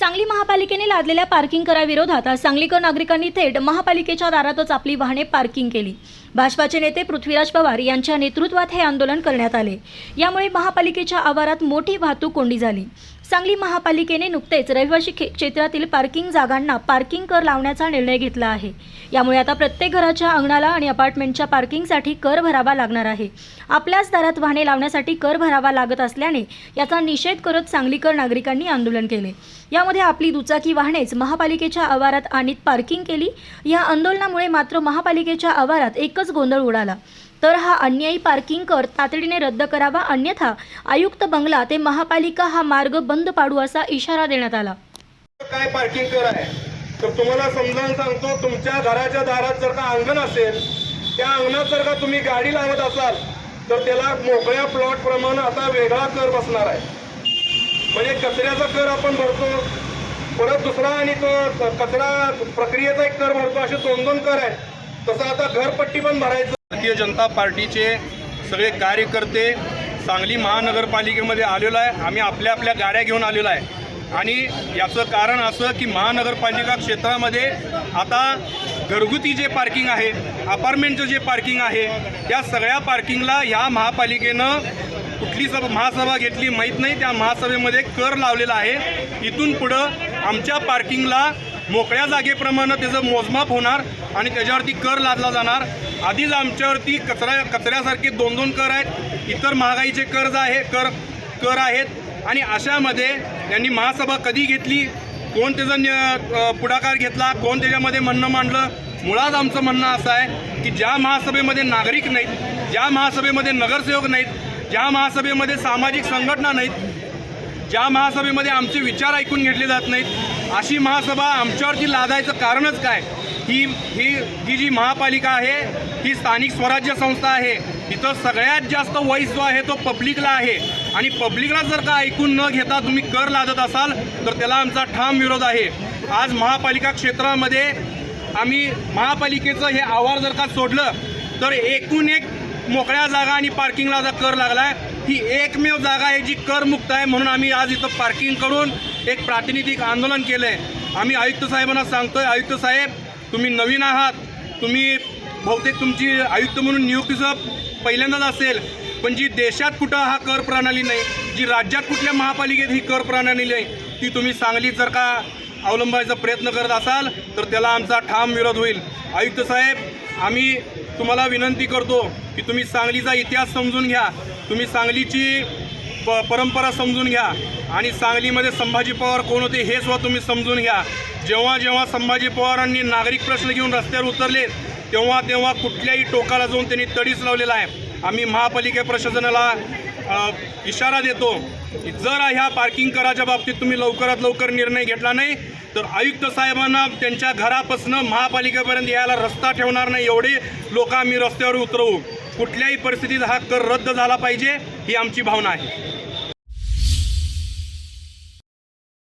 सांगली महापालिकेने लादलेल्या पार्किंग कराविरोधात आज सांगलीकर नागरिकांनी थेट महापालिकेच्या दारातच आपली वाहने पार्किंग केली. भाजपाचे नेते पृथ्वीराज पवार यांच्या नेतृत्वात हे आंदोलन करण्यात आले. यामुळे महापालिकेच्या आवारात मोठी वाहतूक कोंडी झाली. सांगली महापालिकेने नुकतेच रहिवासी क्षेत्रातील पार्किंग जागांना पार्किंग कर लावण्याचा निर्णय घेतला आहे. यामुळे आता प्रत्येक घराच्या अंगणाला आणि अपार्टमेंटच्या पार्किंगसाठी कर भरावा लागणार आहे. आपल्याच दारात वाहने लावण्यासाठी कर भरावा लागत असल्याने याचा निषेध करत सांगलीकर नागरिकांनी आंदोलन केले. यामध्ये आपली दुचाकी वाहनेच महापालिकेच्या आवारात आणीत पार्किंग केली. या आंदोलनामुळे मात्र महापालिकेच्या आवारात एकच गोंधळ उडाला. तर हा अन्यायी पार्किंग कर तातडीने रद्द करावा अन्यथा आयुक्त बंगला ते महापालिका हा मार्ग बंद पाडू असा इशारा देण्यात आला. काय पार्किंग कर आहे? तर तुम्हाला समजावून सांगतो तुमच्या घराच्या दारात जर का अंगण असेल त्या अंगणात जर का तुम्ही गाडी लावत असाल तर त्याला मोकळ्या प्लॉट प्रमाणे आता वेगळा कर बसणार आहे. म्हणजे कचऱ्याचा कर आपण भरतो परत दुसरा आणि तो कचरा प्रक्रियेचा एक कर भरतो असे दोन दोन कर आहेत. तसं आता घरपट्टी पण भरायचं. भारतीय जनता पार्टीचे सगळे कार्यकर्ते सांगली महानगरपालिकेमध्ये आलेलो आहे. आम्ही आपल्या आपल्या गाड्या घेऊन आलेलो आहे. आणि याचं कारण असं की महानगरपालिका क्षेत्रामध्ये आता घरगुती जे पार्किंग आहे अपार्टमेंटचं जे पार्किंग आहे त्या सगळ्या पार्किंगला ह्या महापालिकेनं कुठली सभा महासभा घेतली माहीत नाही. त्या महासभेमध्ये कर लावलेला आहे. इथून पुढं आमच्या पार्किंगला मोकळ्या जागेप्रमाणे त्याचं मोजमाप होणार आणि त्याच्यावरती कर लादला जाणार. आधीच आमच्यावरती कचरा कचऱ्यासारखे दोन दोन कर आहेत. इतर महागाईचे कर्ज आहे कर कर आहेत. आणि अशामध्ये त्यांनी महासभा कधी घेतली? कोण त्याचा पुढाकार घेतला? कोण त्याच्यामध्ये म्हणणं मांडलं? मुळात आमचं म्हणणं असं आहे की ज्या महासभेमध्ये नागरिक नाहीत ज्या महासभेमध्ये नगरसेवक नाहीत ज्या महासभेमध्ये सामाजिक संघटना नाहीत ज्या महासभेमध्ये आमचे विचार ऐकून घेतले जात नाहीत अशी महासभा आमच्यावरती लादायचं कारणच काय? ही ही ही जी महापालिका आहे ही स्थानिक स्वराज्य संस्था आहे इथं सगळ्यात जास्त वॉईस जो आहे तो पब्लिकला आहे. आणि पब्लिकला जर का ऐकून न घेता तुम्ही कर लादत असाल तर त्याला आमचा ठाम विरोध आहे. आज महापालिका क्षेत्रामध्ये आम्ही महापालिकेचं हे आव्हान जर का सोडलं तर एकूण एक मोकळ्या जागा आणि पार्किंगला जर कर लागला आहे ही एकमेव जागा आहे जी करमुक्त आहे म्हणून आम्ही आज इथं पार्किंग करून एक प्रातिनिधिक आंदोलन केलं आहे आम्ही आयुक्त साहेबांना सांगतोय आयुक्त साहेब तुम्ही नवीन आहात. तुम्ही बहुतेक तुमची आयुक्त म्हणून नियुक्तीचं पहिल्यांदाच असेल पण जी देशात कुठं हा कर प्रणाली नाही जी राज्यात कुठल्या महापालिकेत ही कर प्रणाली नाही ती तुम्ही सांगलीत जर का अवलंबायचा प्रयत्न करत असाल तर त्याला आमचा ठाम विरोध होईल. आयुक्त साहेब आम्ही तुम्हाला विनंती करतो की तुम्ही सांगलीचा इतिहास समजून घ्या. तुम्ही सांगलीची प परंपरा समजून घ्या. आणि सांगलीमध्ये संभाजी पवार कोण होते हे सुद्धा तुम्ही समजून घ्या. जेव्हा जेव्हा संभाजी पवारांनी नागरिक प्रश्न घेऊन रस्त्यावर उतरले तेव्हा तेव्हा कुठल्याही टोकाला जाऊन त्यांनी तडीच लावलेला आहे. आम्ही महापालिका प्रशासनाला इशारा देतो की जर ह्या पार्किंग कराच्या बाबतीत तुम्ही लवकरात लवकर निर्णय घेतला नाही तर आयुक्त साहेबांना त्यांच्या घरापासनं महापालिकेपर्यंत यायला रस्ता ठेवणार नाही एवढे लोक आम्ही रस्त्यावर उतरवू. कुठल्याही परिस्थितीत हा कर रद्द झाला पाहिजे ही आमची भावना आहे.